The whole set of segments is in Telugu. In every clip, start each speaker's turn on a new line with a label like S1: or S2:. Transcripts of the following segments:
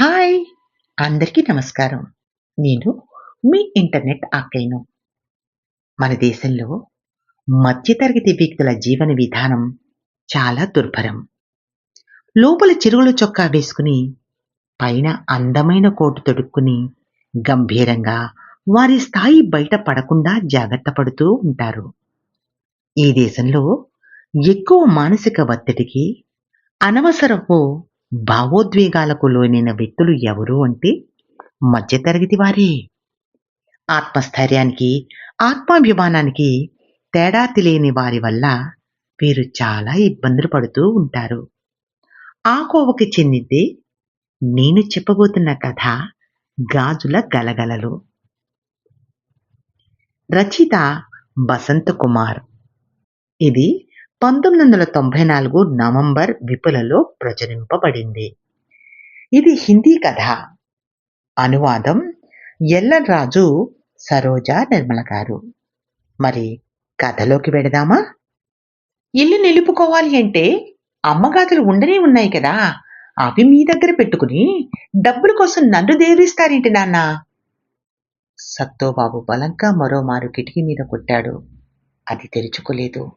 S1: హాయ్! అందరికీ నమస్కారం. నేను మీ ఇంటర్నెట్ ఆకైను మన దేశంలో మధ్యతరగతి వ్యక్తుల జీవన విధానం చాలా దుర్భరం. లోపల చిరుగుల చొక్కా వేసుకుని పైన అందమైన కోటు తొడుక్కుని గంభీరంగా వారి స్థాయి బయట పడకుండా జాగ్రత్త పడుతూ ఉంటారు. ఈ దేశంలో ఎక్కువ మానసిక ఒత్తిడికి అనవసరపు భావోద్వేగాలకు లోనైన వ్యక్తులు ఎవరు అంటే మధ్యతరగతి వారే. ఆత్మస్థైర్యానికి ఆత్మాభిమానానికి తేడా తెలియని వారి వల్ల వీరు చాలా ఇబ్బందులు పడుతూ ఉంటారు. ఆ కోవకి చెందింది నేను చెప్పబోతున్న కథ గాజుల గలగలలు. రచయిత బసంత్ కుమార్ ఇది పంతొమ్మిది వందల తొంభై నాలుగు నవంబర్ విపులలో ప్రచురింపబడింది. ఇది హిందీ కథ. అనువాదం ఎల్లరాజు సరోజ నిర్మల గారు. మరి కథలోకి వెడదామా ఇల్లు నిలుపుకోవాలి అంటే అమ్మగాతులు ఉండనే ఉన్నాయి కదా. అవి మీ దగ్గర పెట్టుకుని డబ్బుల కోసం నన్ను దేవిస్తారేంటి నాన్న? సత్తోబాబు బలంగా మరోమారు కిటికీ మీద కొట్టాడు. అది తెరుచుకోలేదు.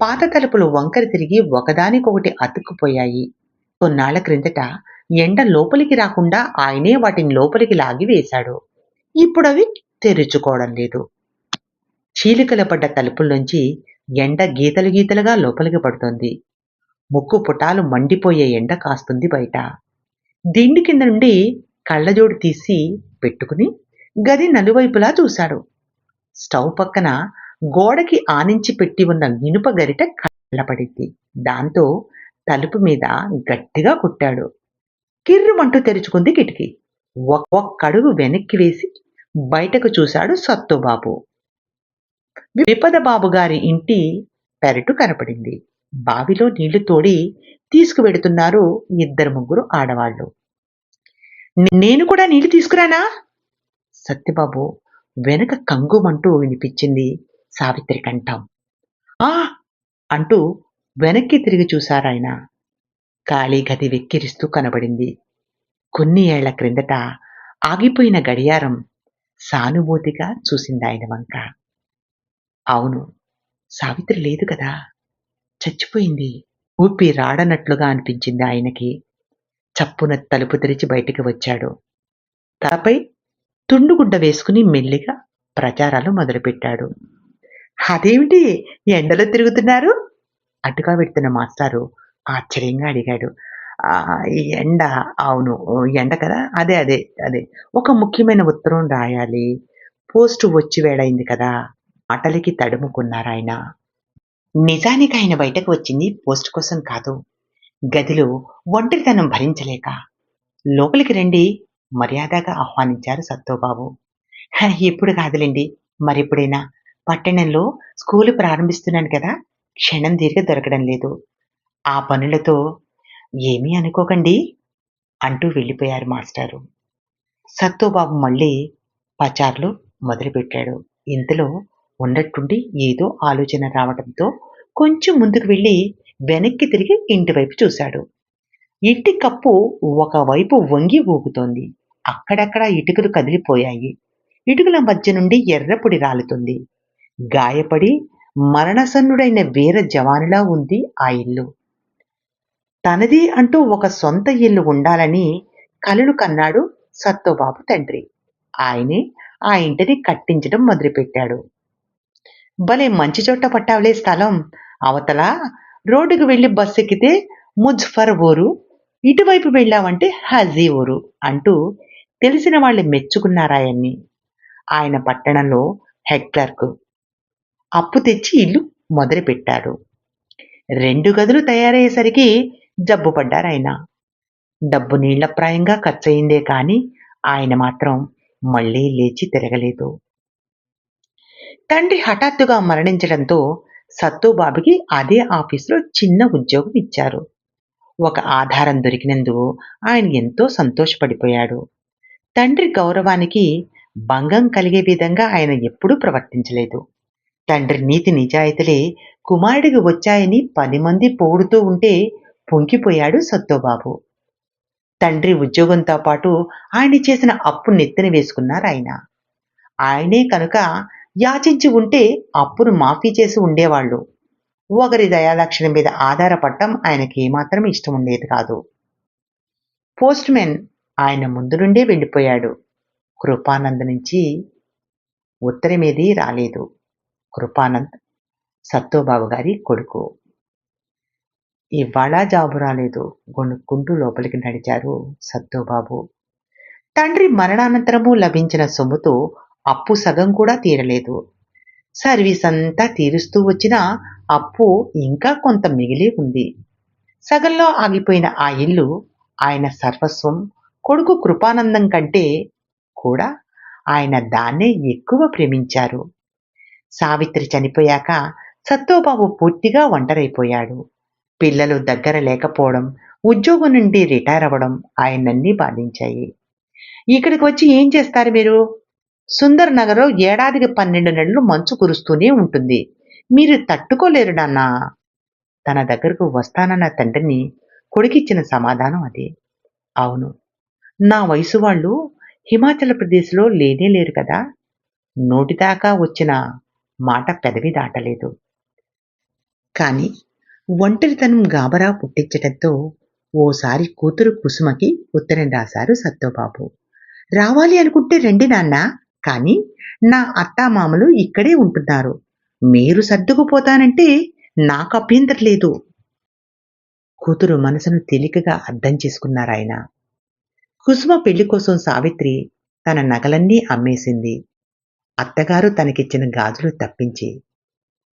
S1: పాత తలుపులు వంకర తిరిగి ఒకదానికొకటి అతుక్కుపోయాయి. కొన్నాళ్ళ క్రిందట ఎండ లోపలికి రాకుండా ఆయనే వాటిని లోపలికి లాగి వేశాడు. ఇప్పుడవి తెరుచుకోవడం లేదు. చీలికల పడ్డ తలుపుల్లోంచి ఎండ గీతలు గీతలుగా లోపలికి పడుతోంది. ముక్కు పుటాలు మండిపోయే ఎండ కాస్తుంది బయట. దిండి కింద నుండి కళ్ళజోడు తీసి పెట్టుకుని గది నలువైపులా చూశాడు. స్టవ్ పక్కన గోడకి ఆనించి పెట్టి ఉన్న ఇనుప గరిట కళ్ళపడింది. దాంతో తలుపు మీద గట్టిగా కొట్టాడు. కిర్రుమంటూ తెరుచుకుంది కిటికీ. ఒక్కడుగు వెనక్కి వేసి బయటకు చూశాడు సత్తుబాబు. విపద బాబు గారి ఇంటి పెరటు కనపడింది. బావిలో నీళ్ళు తోడి తీసుకువెడుతున్నారు ఇద్దరు ముగ్గురు ఆడవాళ్ళు. నేను కూడా నీళ్ళు తీసుకురానా? సత్యబాబు వెనక కంగుమంటూ వినిపించింది. సావిత్రి కంఠం. ఆ! అంటూ వెనక్కి తిరిగి చూశారాయన. ఖాళీ గది వెక్కిరిస్తూ కనబడింది. కొన్ని ఏళ్ళ క్రిందట ఆగిపోయిన గడియారం సానుభూతిగా చూసింది ఆయన వంక. అవును సావిత్రి లేదు కదా? చచ్చిపోయింది. ఊపి రాడనట్లుగా అనిపించింది ఆయనకి. చప్పున తలుపు తెరిచి బయటికి వచ్చాడు. తలపై తుండుగుడ్డ వేసుకుని మెల్లిగా ప్రచారాలు మొదలుపెట్టాడు. అదేమిటి? ఎండలో తిరుగుతున్నారు? అటుగా పెడుతున్న మాస్టారు ఆశ్చర్యంగా అడిగాడు. "ఆ, ఈ ఎండ అవును ఎండ కదా? అదే అదే అదే. ఒక ముఖ్యమైన ఉత్తరం రాయాలి. పోస్టు వచ్చి వేడైంది కదా? అటలికి తడుముకున్నారాయన నిజానికి ఆయన బయటకు వచ్చింది పోస్ట్ కోసం కాదు. గదిలో ఒంటరితనం భరించలేక లోపలికి రండి మర్యాదగా ఆహ్వానించారు సత్తోబాబు. "హ, ఇప్పుడు కాదులేండి మరెప్పుడైనా పట్టణంలో స్కూలు ప్రారంభిస్తున్నాను కదా క్షణం తీరిక దొరకడం లేదు. ఆ పనులతో ఏమీ అనుకోకండి అంటూ వెళ్ళిపోయారు మాస్టారు. సత్తుబాబు మళ్ళీ పచార్లు మొదలుపెట్టాడు. ఇంతలో ఉన్నట్టుండి ఏదో ఆలోచన రావడంతో కొంచెం ముందుకు వెళ్ళి వెనక్కి తిరిగి ఇంటి వైపు చూశాడు. ఇంటి కప్పు ఒకవైపు వంగి ఊగుతోంది. అక్కడక్కడ ఇటుకలు కదిలిపోయాయి. ఇటుకల మధ్య నుండి ఎర్రపొడి రాలుతుంది. గాయపడి మరణసన్నుడైన వీర జవానులా ఉంది ఆ ఇల్లు. తనది అంటూ ఒక సొంత ఇల్లు ఉండాలని కలలు కన్నాడు సత్తోబాబు తండ్రి. ఆయనే ఆ ఇంటిని కట్టించడం మొదలుపెట్టాడు. భలే మంచి చోట పట్టావులే స్థలం. అవతల రోడ్డుకు వెళ్ళి బస్సు ఎక్కితే ముజ్ఫర్ ఊరు ఇటువైపు వెళ్ళావంటే హజీ ఊరు అంటూ తెలిసిన వాళ్ళు మెచ్చుకున్నారాయన్ని. ఆయన పట్టణంలో హెడ్ క్లర్క్. అప్పు తెచ్చి ఇల్లు మొదలుపెట్టాడు. రెండు గదులు తయారయ్యేసరికి జబ్బుపడ్డారాయన డబ్బు నీళ్ళప్రాయంగా ఖర్చయిందే కాని ఆయన మాత్రం మళ్ళీ లేచి తిరగలేదు. తండ్రి హఠాత్తుగా మరణించడంతో సత్తుబాబుకి అదే ఆఫీసులో చిన్న ఉద్యోగం ఇచ్చారు. ఒక ఆధారం దొరికినందుకు ఆయన ఎంతో సంతోషపడిపోయాడు. తండ్రి గౌరవానికి భంగం కలిగే విధంగా ఆయన ఎప్పుడూ ప్రవర్తించలేదు. తండ్రి నీతి నిజాయితీలే కుమారుడికి వచ్చాయని పది మంది పొగుడుతూ ఉంటే పొంగిపోయాడు సత్తోబాబు తండ్రి ఉద్యోగంతో పాటు ఆయన చేసిన అప్పు నెత్తిన వేసుకున్నారు ఆయన. ఆయనే కనుక యాచించి ఉంటే అప్పును మాఫీ చేసి ఉండేవాళ్ళు. ఒకరి దయాలక్షణం మీద ఆధారపడటం ఆయనకి ఏమాత్రం ఇష్టం ఉండేది కాదు. పోస్ట్మెన్ ఆయన ముందు నుండే వెళ్ళిపోయాడు. కృపానంద నుంచి ఉత్తరమేది రాలేదు. కృపానంద్ సత్తుబాబు గారి కొడుకు. ఇవాళ జాబు రాలేదు గొణుక్కుంటూ లోపలికి నడిచారు సత్తుబాబు. తండ్రి మరణానంతరము లభించిన సొమ్ముతో అప్పు సగం కూడా తీరలేదు. సర్వీస్ అంతా తీరుస్తూ వచ్చిన అప్పు ఇంకా కొంత మిగిలి ఉంది. సగంలో ఆగిపోయిన ఆ ఇల్లు ఆయన సర్వస్వం కొడుకు కృపానందం కంటే కూడా ఆయన దాన్నే ఎక్కువ ప్రేమించారు. సావిత్రి చనిపోయాక సత్తోబాబు పూర్తిగా ఒంటరైపోయాడు. పిల్లలు దగ్గర లేకపోవడం ఉద్యోగం నుండి రిటైర్ అవ్వడం ఆయనన్నీ బాధించాయి. ఇక్కడికి వచ్చి ఏం చేస్తారు మీరు? సుందర్ నగర్లో ఏడాదికి పన్నెండు నెలలు మంచు కురుస్తూనే ఉంటుంది. మీరు తట్టుకోలేరు నాన్న. తన దగ్గరకు వస్తానన్న తండ్రిని కొడుకిచ్చిన సమాధానం అది. అవును. నా వయసు వాళ్ళు హిమాచల్ ప్రదేశ్లో లేనే లేరు కదా. నోటిదాకా వచ్చిన మాట పెదవి దాటలేదు. కాని ఒంటరితనం గాబరా పుట్టించటంతో ఓసారి కూతురు కుసుమకి ఉత్తరం రాశారు సత్తోబాబు రావాలి అనుకుంటే రండి నాన్న కానీ నా అత్తామామలు ఇక్కడే ఉంటున్నారు. మీరు సర్దుకుపోతానంటే నాకు అభ్యంతరం లేదు. కూతురు మనసును తేలికగా అర్థం చేసుకున్నారాయన. కుసుమ పెళ్ళి కోసం సావిత్రి తన నగలన్నీ అమ్మేసింది. అత్తగారు తనకిచ్చిన గాజులు తప్పించి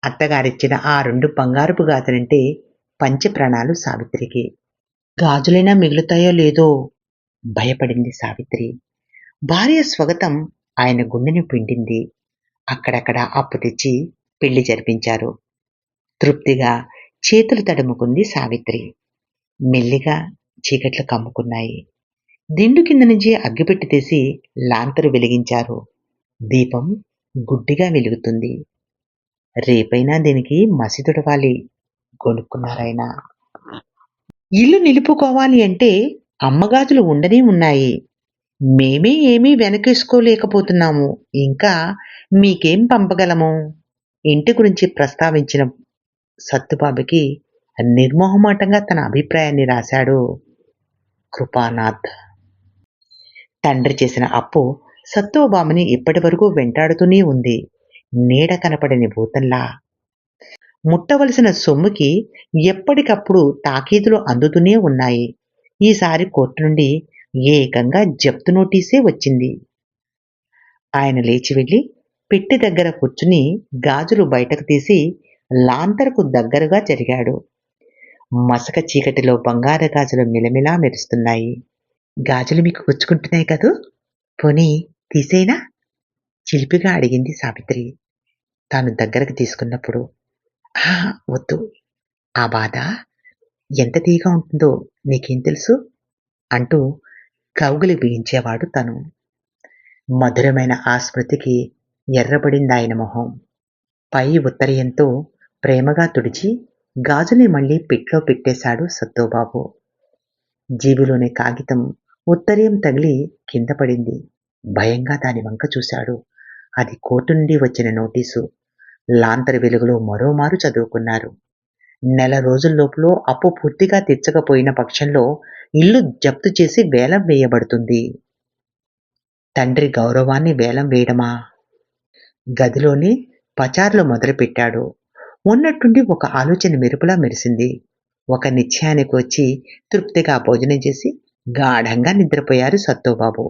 S1: అత్తగారిచ్చిన ఆ రెండు బంగారుపు గాజులంటే పంచప్రాణాలు సావిత్రికి. గాజులైనా మిగులుతాయో లేదో భయపడింది సావిత్రి. భార్య స్వగతం ఆయన గుండెని పిండింది. అక్కడక్కడ అప్పు తెచ్చి పెళ్ళి జరిపించారు. తృప్తిగా చేతులు తడుముకుంది సావిత్రి. మెల్లిగా చీకట్లు కమ్ముకున్నాయి. దిండు కింద నుంచి అగ్గిపెట్టి తీసి లాంతరు వెలిగించారు. దీపం గుడ్డిగా వెలుగుతుంది. రేపైనా దీనికి మసి తుడవాలి. కొనుక్కున్నారాయన ఇల్లు నిలుపుకోవాలి అంటే అమ్మగాజులు ఉండనే ఉన్నాయి. మేమే ఏమీ వెనకేసుకోలేకపోతున్నాము. ఇంకా మీకేం పంపగలము? ఇంటి గురించి ప్రస్తావించిన సత్తుబాబుకి నిర్మోహమాటంగా తన అభిప్రాయాన్ని రాశాడు కృపానాథ్. తండ్రి చేసిన అప్పు సత్తుబాబుని ఇప్పటి వరకు వెంటాడుతూనే ఉంది. నీడ కనపడని భూతంలా. ముట్టవలసిన సొమ్ముకి ఎప్పటికప్పుడు తాకీదులు అందుతూనే ఉన్నాయి. ఈసారి కోర్టు నుండి ఏకంగా జప్తు నోటీసే వచ్చింది. ఆయన లేచి వెళ్ళి పెట్టి దగ్గర కూర్చుని గాజులు బయటకు తీసి లాంతర్కు దగ్గరగా జరిగాడు. మసక చీకటిలో బంగార గాజులు మిలమిలా మెరుస్తున్నాయి. గాజులు మీకు గుచ్చుకుంటున్నాయి కదూ? పోనీ తీసేనా చిలిపిగా అడిగింది సావిత్రి. తాను దగ్గరకు తీసుకున్నప్పుడు వద్దు. ఆ బాధ ఎంత తీగా ఉంటుందో నీకేం తెలుసు? అంటూ కౌగులి బిగించేవాడు తను. మధురమైన ఆ స్మృతికి ఎర్రబడింది ఆయన మొహం. పై ఉత్తరీయంతో ప్రేమగా తుడిచి గాజుని మళ్ళీ పిట్లో పెట్టేశాడు సత్తోబాబు. జీబులోని కాగితం ఉత్తరీయం తగిలి కింద పడింది. భయంగా దాని వంక చూశాడు. అది కోర్టు నుండి వచ్చిన నోటీసు. లాంతరి వెలుగులో మరోమారు చదువుకున్నారు. నెల రోజుల్లోపులో అప్పు పూర్తిగా తీర్చకపోయిన పక్షంలో ఇల్లు జప్తు చేసి వేలం వేయబడుతుంది. తండ్రి గౌరవాన్ని వేలం వేయడమా? గదిలోనే పచార్లు మొదలుపెట్టాడు. ఉన్నట్టుండి ఒక ఆలోచన మెరుపులా మెరిసింది. ఒక నిశ్చయానికి వచ్చి తృప్తిగా భోజనం చేసి గాఢంగా నిద్రపోయారు సత్తుబాబు.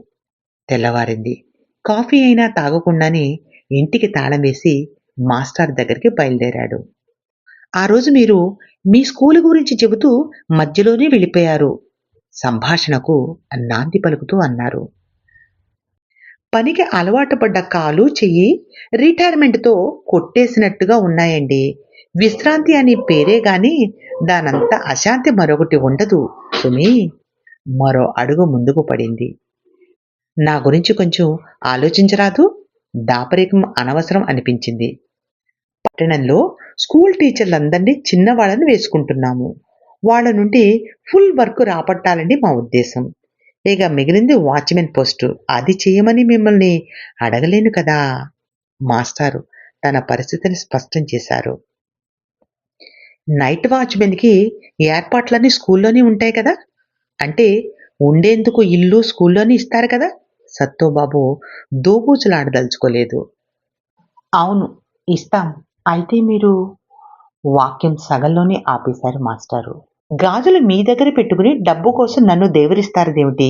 S1: తెల్లవారింది. కాఫీ అయినా తాగకుండానే ఇంటికి తాళం వేసి మాస్టర్ దగ్గరికి బయలుదేరాడు. ఆ రోజు మీరు మీ స్కూల్ గురించి చెబుతూ మధ్యలోనే వెళ్ళిపోయారు. సంభాషణకు నాంది పలుకుతూ అన్నారు. పనికి అలవాటు పడ్డ కాలు చెయ్యి రిటైర్మెంట్తో కొట్టేసినట్టుగా ఉన్నాయండి. విశ్రాంతి అనే పేరే గాని దానంత అశాంతి మరొకటి ఉండదు సుమి. మరో అడుగు ముందుకు పడింది. నా గురించి కొంచెం ఆలోచించరాదు? దాపరికం అనవసరం అనిపించింది. పట్టణంలో స్కూల్ టీచర్లందరినీ చిన్నవాళ్ళని వేసుకుంటున్నాము. వాళ్ళ నుండి ఫుల్ వర్క్ రాబట్టాలని మా ఉద్దేశం. ఇక మిగిలింది వాచ్మెన్ పోస్టు. అది చేయమని మిమ్మల్ని అడగలేను కదా? మాస్టారు తన పరిస్థితిని స్పష్టం చేశారు. నైట్ వాచ్మెన్కి ఏర్పాట్లన్నీ స్కూల్లోనే ఉంటాయి కదా? అంటే ఉండేందుకు ఇల్లు స్కూల్లోనే ఇస్తారు కదా? సత్తుబాబు దోబూచులాడదలుచుకోలేదు అవును ఇస్తాం. అయితే మీరు వాక్యం సగంలోనే ఆపేశారు మాస్టారు. గాజులు మీ దగ్గర పెట్టుకుని డబ్బు కోసం నన్ను దేవరిస్తారదేమిటి?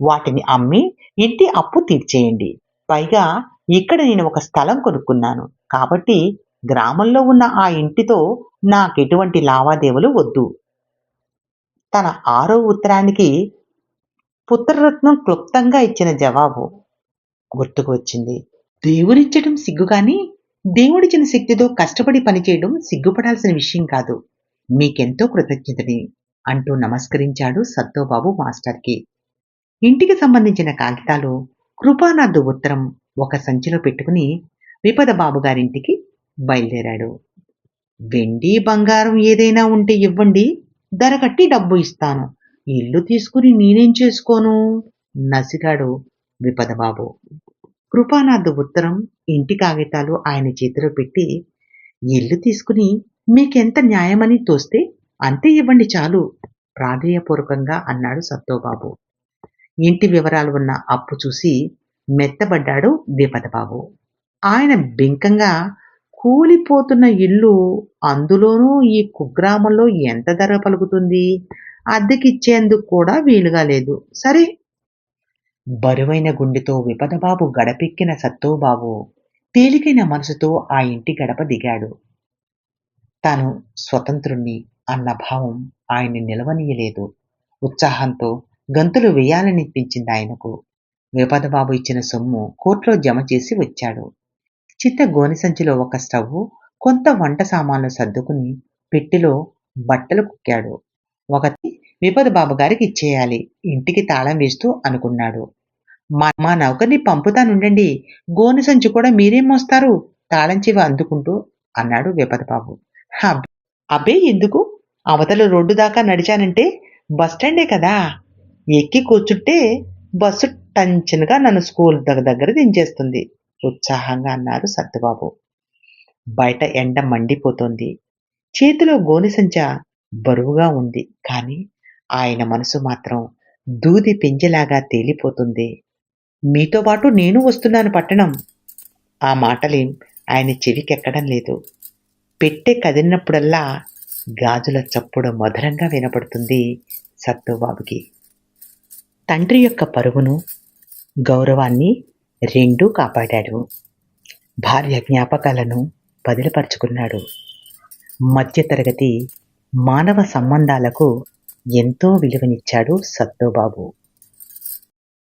S1: వాటిని అమ్మి ఇంటి అప్పు తీర్చేయండి. పైగా ఇక్కడ నేను ఒక స్థలం కొనుక్కున్నాను. కాబట్టి గ్రామంలో ఉన్న ఆ ఇంటితో నాకెటువంటి లావాదేవీలు వద్దు. తన ఆరో ఉత్తరానికి పుత్రరత్నం క్లుప్తంగా ఇచ్చిన జవాబు గుర్తుకు వచ్చింది. దేవునిచ్చడం సిగ్గు కానీ దేవుడిచ్చిన శక్తితో కష్టపడి పనిచేయడం సిగ్గుపడాల్సిన విషయం కాదు. మీకెంతో కృతజ్ఞతని అంటూ నమస్కరించాడు సత్తోబాబు మాస్టర్కి. ఇంటికి సంబంధించిన కాగితాలు కృపానాథ్ ఉత్తరం ఒక సంచిలో పెట్టుకుని విపద బాబు గారింటికి బయలుదేరాడు. వెండి బంగారం ఏదైనా ఉంటే ఇవ్వండి ధర కట్టి డబ్బు ఇస్తాను ఇల్లు తీసుకుని నేనేం చేసుకోను? నసిగాడు విపదబాబు. కృపానాథ్ ఉత్తరం ఇంటి కాగితాలు ఆయన చేతిలో పెట్టి ఇల్లు తీసుకుని మీకెంత న్యాయమని తోస్తే అంతే ఇవ్వండి చాలు ప్రాధేయపూర్వకంగా అన్నాడు సత్తోబాబు ఇంటి వివరాలు ఉన్న అప్పు చూసి మెత్తబడ్డాడు విపదబాబు. ఆయన బింకంగా కూలిపోతున్న ఇల్లు అందులోనూ ఈ కుగ్రామంలో ఎంత ధర పలుకుతుంది? అద్దెకిచ్చేందుకు కూడా వీలుగా లేదు. సరే. బరువైన గుండెతో విపదబాబు గడపెక్కిన సత్తోబాబు తేలికైన మనసుతో ఆ ఇంటి గడప దిగాడు. తాను స్వతంత్రుణ్ణి అన్న భావం ఆయన్ని నిలవనీయలేదు. ఉత్సాహంతో గంతులు వేయాలనిపించింది ఆయనకు. విపదబాబు ఇచ్చిన సొమ్ము కోర్టులో జమ చేసి వచ్చాడు. చిత్త గోని సంచిలో ఒక స్టవ్ కొంత వంట సామాన్లు సర్దుకుని పెట్టెలో బట్టలు కుక్కాడు. ఒకటి విపద బాబు గారికి ఇచ్చేయాలి. ఇంటికి తాళం వేస్తూ అనుకున్నాడు. మా మా నౌకర్ని పంపుతానుండండి. గోను సంచి కూడా మీరేం మోస్తారు? తాళం చెవి అందుకుంటూ అన్నాడు విపదబాబు "అబ్బే- ఎందుకు? అవతల రోడ్డు దాకా నడిచానంటే బస్టాండే కదా. ఎక్కి కూర్చుంటే బస్సు టంచన్గా నన్ను స్కూల్ దగ్గర దించేస్తుంది. ఉత్సాహంగా అన్నారు సర్దుబాబు బయట ఎండ మండిపోతోంది. చేతిలో గోనె సంచ బరువుగా ఉంది. కానీ ఆయన మనసు మాత్రం దూది పింజలాగా తేలిపోతుంది. మీతో పాటు నేను వస్తున్నాను పట్టణం. ఆ మాటలేం ఆయన చెవికెక్కడం లేదు. పెట్టె కదిలినప్పుడల్లా గాజుల చప్పుడు మధురంగా వినపడుతుంది సత్తుబాబుకి. తండ్రి యొక్క పరువును గౌరవాన్ని రెండూ కాపాడాడు. భార్య జ్ఞాపకాలను బదిలిపరుచుకున్నాడు మధ్యతరగతి మానవ సంబంధాలకు ఎంతో విలువనిచ్చాడు సత్తోబాబు.